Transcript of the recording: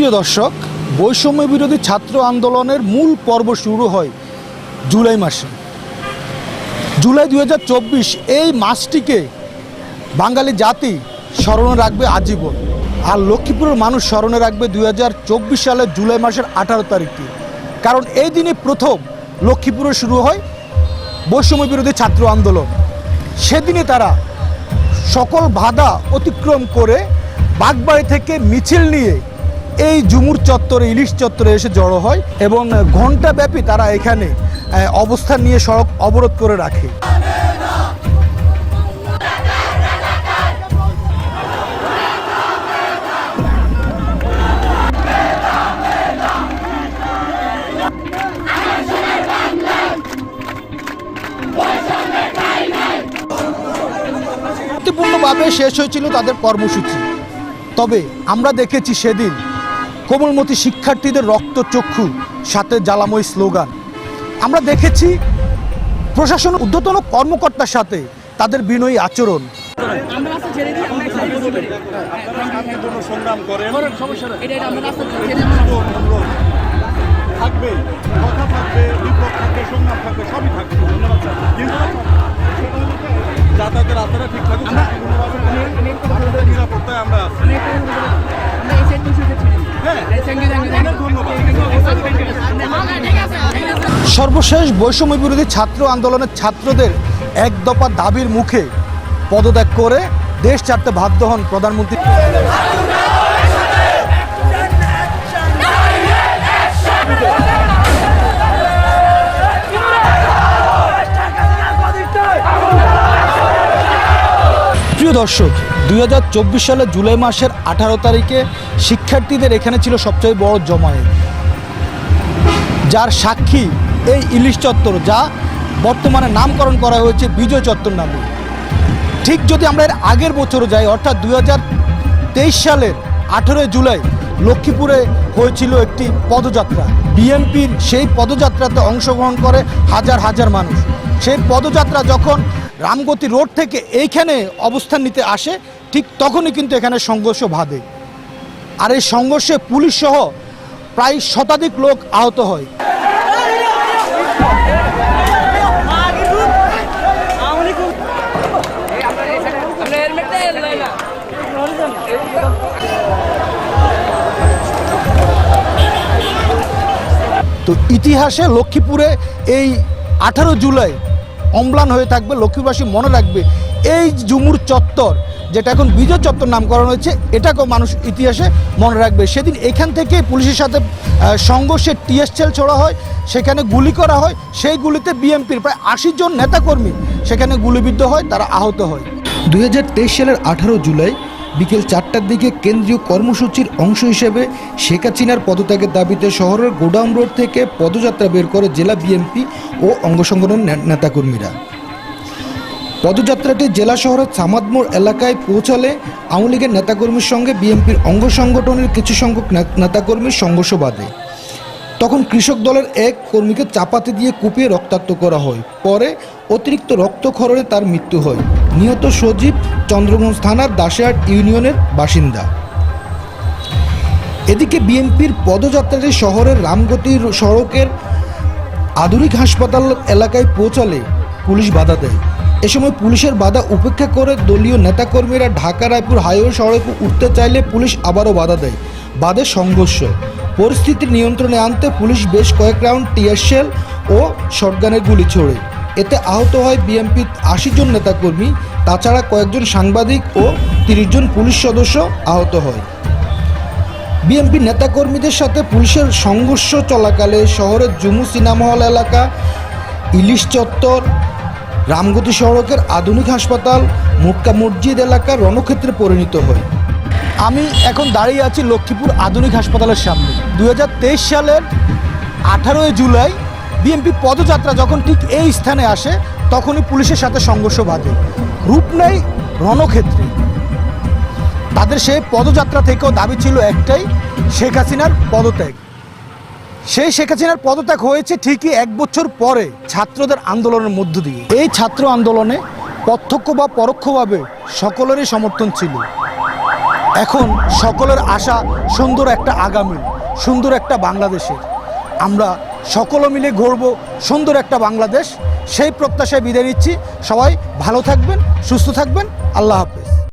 প্রিয় দর্শক, বৈষম্য বিরোধী ছাত্র আন্দোলনের মূল পর্ব শুরু হয় জুলাই মাসে। জুলাই দুই হাজার চব্বিশ এই মাসটিকে বাঙালি জাতি স্মরণে রাখবে আজীবন। আর লক্ষ্মীপুরের মানুষ স্মরণে রাখবে দুই হাজার চব্বিশ সালের জুলাই মাসের আঠারো তারিখকে কারণ এই দিনে প্রথম লক্ষ্মীপুরে শুরু হয় বৈষম্য বিরোধী ছাত্র আন্দোলন। সেদিনে তারা সকল বাধা অতিক্রম করে বাগবাড়ি থেকে মিছিল নিয়ে এই জুমুর চত্বরে, ইলিশ চত্বরে এসে জড়ো হয় এবং ঘণ্টাব্যাপী তারা এখানে অবস্থান নিয়ে সড়ক অবরোধ করে রাখে। শেষ হয়েছিল তাদের কর্মসূচি। তবে আমরা দেখেছি সেদিন কোমলমতি শিক্ষার্থীদের রক্তচক্ষু সাথে জ্বালাময় স্লোগান। আমরা দেখেছি প্রশাসন ঊর্ধ্বতন কর্মকর্তার সাথে তাদের বিনয়ী আচরণ। থাকবে কথা থাকবে থাকবে সংগ্রাম থাকবে সবই থাকবে যাতায়াতের রাস্তাটা ঠিক আপনাদের নিরাপত্তায় আমরা সর্বশেষ বৈষম্য বিরোধী ছাত্র আন্দোলনের ছাত্রদের এক দফা দাবির মুখে পদত্যাগ করে দেশ ছাড়তে বাধ্য হন প্রধানমন্ত্রী। প্রিয় দর্শক, দুই সালের জুলাই মাসের আঠারো তারিখে শিক্ষার্থীদের এখানে ছিল সবচেয়ে বড় জমায়েত। যার সাক্ষী এই ইলিশ চত্বর যা বর্তমানে নামকরণ করা হয়েছে বিজয় চত্বর নামে। ঠিক যদি আমরা এর আগের বছর যাই, অর্থাৎ দু হাজার তেইশ সালের আঠেরোই জুলাই লক্ষ্মীপুরে হয়েছিল একটি পদযাত্রা। বিএনপির সেই পদযাত্রাতে অংশগ্রহণ করে হাজার হাজার মানুষ। সেই পদযাত্রা যখন রামগতি রোড থেকে এইখানে অবস্থান নিতে আসে, ঠিক তখনই কিন্তু এখানে সংঘর্ষ বাধে। আর এই সংঘর্ষে পুলিশ সহ প্রায় শতাধিক লোক আহত হয়। তো ইতিহাসে লক্ষ্মীপুরে এই আঠারো জুলাই অম্লান হয়ে থাকবে, লক্ষ্মীবাসী মনে রাখবে, এই জুমুর চত্বর যেটা এখন বিজয় চত্বর নামকরণ হয়েছে, এটাকেও মানুষ ইতিহাসে মনে রাখবে। সেদিন এখান থেকে পুলিশের সাথে সংঘর্ষে টিএসএল ছোড়া হয়, সেখানে গুলি করা হয়, সেই গুলিতে বিএনপির প্রায় আশি জন নেতাকর্মী সেখানে গুলিবিদ্ধ হয়, তারা আহত হয়। দু হাজার তেইশ সালের আঠারো জুলাই বিকেল চারটার দিকে কেন্দ্রীয় কর্মসূচির অংশ হিসেবে শেখ হাসিনার পদত্যাগের দাবিতে শহরের গোডাউন রোড থেকে পদযাত্রা বের করে জেলা বিএনপি ও অঙ্গ সংগঠনের নেতাকর্মীরা। পদযাত্রাটি জেলা শহরের সামাদমোড় এলাকায় পৌঁছালে আওয়ামী লীগের নেতাকর্মীর সঙ্গে বিএনপির অঙ্গ সংগঠনের কিছু সংখ্যক নেতাকর্মীর সংঘর্ষ বাধে। তখন কৃষক দলের এক কর্মীকে চাপাতি দিয়ে কুপিয়ে রক্তাক্ত করা হয়। পরে অতিরিক্ত রক্তক্ষরণে তার মৃত্যু হয়। নিহত সজীব চন্দ্রগঞ্জ থানার দাসেহাট ইউনিয়নের বাসিন্দা। এদিকে বিএনপির পদযাত্রাটি শহরের রামগতি সড়কের আধুনিক হাসপাতাল এলাকায় পৌঁছালে পুলিশ বাধা দেয়। এ সময় পুলিশের বাধা উপেক্ষা করে দলীয় নেতাকর্মীরা ঢাকা রায়পুর হাইওয়ে সড়কে উঠতে চাইলে পুলিশ আবারও বাধা দেয়। বাদে সংঘর্ষ। পরিস্থিতি নিয়ন্ত্রণে আনতে পুলিশ বেশ কয়েক রাউন্ড টিয়ারশেল ও শটগানের গুলি ছোড়ে। এতে আহত হয় বিএনপির আশি জন নেতাকর্মী, তাছাড়া কয়েকজন সাংবাদিক ও তিরিশ জন পুলিশ সদস্য আহত হয়। বিএনপি নেতাকর্মীদের সাথে পুলিশের সংঘর্ষ চলাকালে শহরের জুমু সিনেমা হল এলাকা, ইলিশ চত্বর, রামগতি সড়কের আধুনিক হাসপাতাল, মুক্কা মসজিদ এলাকা রণক্ষেত্রে পরিণত হয়। আমি এখন দাঁড়িয়ে আছি লক্ষ্মীপুর আধুনিক হাসপাতালের সামনে। দু হাজার তেইশ সালের আঠারোই জুলাই বিএনপি পদযাত্রা যখন ঠিক এই স্থানে আসে, তখনই পুলিশের সাথে সংঘর্ষ বাঁধে। রূপ নেই, রণক্ষেত্রে। তাদের সেই পদযাত্রা থেকেও দাবি ছিল একটাই, শেখ হাসিনার পদত্যাগ। সেই শেখ হাসিনার পদত্যাগ হয়েছে ঠিকই এক বছর পরে ছাত্রদের আন্দোলনের মধ্য দিয়ে। এই ছাত্র আন্দোলনে প্রত্যক্ষ বা পরোক্ষভাবে সকলেরই সমর্থন ছিল। এখন সকলের আশা সুন্দর একটা আগামী, সুন্দর একটা বাংলাদেশের। আমরা সকলে মিলে গড়ব সুন্দর একটা বাংলাদেশ। সেই প্রত্যাশায় বিদায় নিচ্ছি। সবাই ভালো থাকবেন, সুস্থ থাকবেন। আল্লাহ হাফেজ।